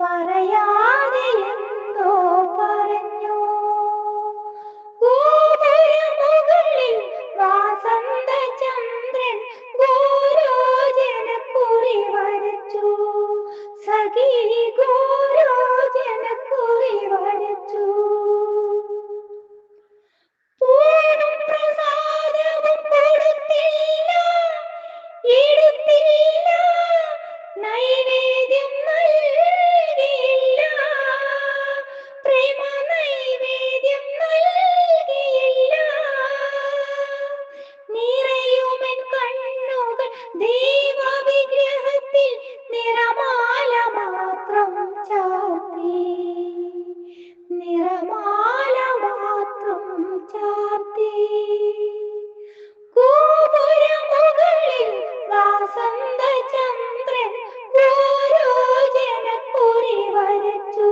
പറയാതെ എന്തോ പറഞ്ഞു. ഗോപുരമുകളിൽ വാസന്തചന്ദ്രൻ ഗോരോജനക്കുറി വരച്ചു. സഖി ദേവവിഗ്രഹത്തിൽ നിറമാല മാത്രം ചാർത്തി. നിറമാല മാത്രം ചാർത്തി. ഗോപുരമുകളിൽ വാസന്ത ചന്ദ്രൻ ഓരോ ജനക്കുറി വരച്ചു.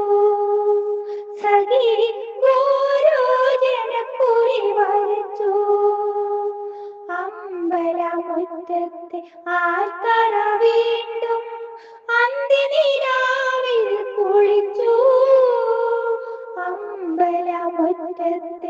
സഖി ഓരോ ജനക്കുറി വരച്ചു. മുറ്റത്തെ ആർക്കറ വീണ്ടും അന്തിനിരാവിൽ കുളിച്ചു. അമ്പല മുറ്റത്തെ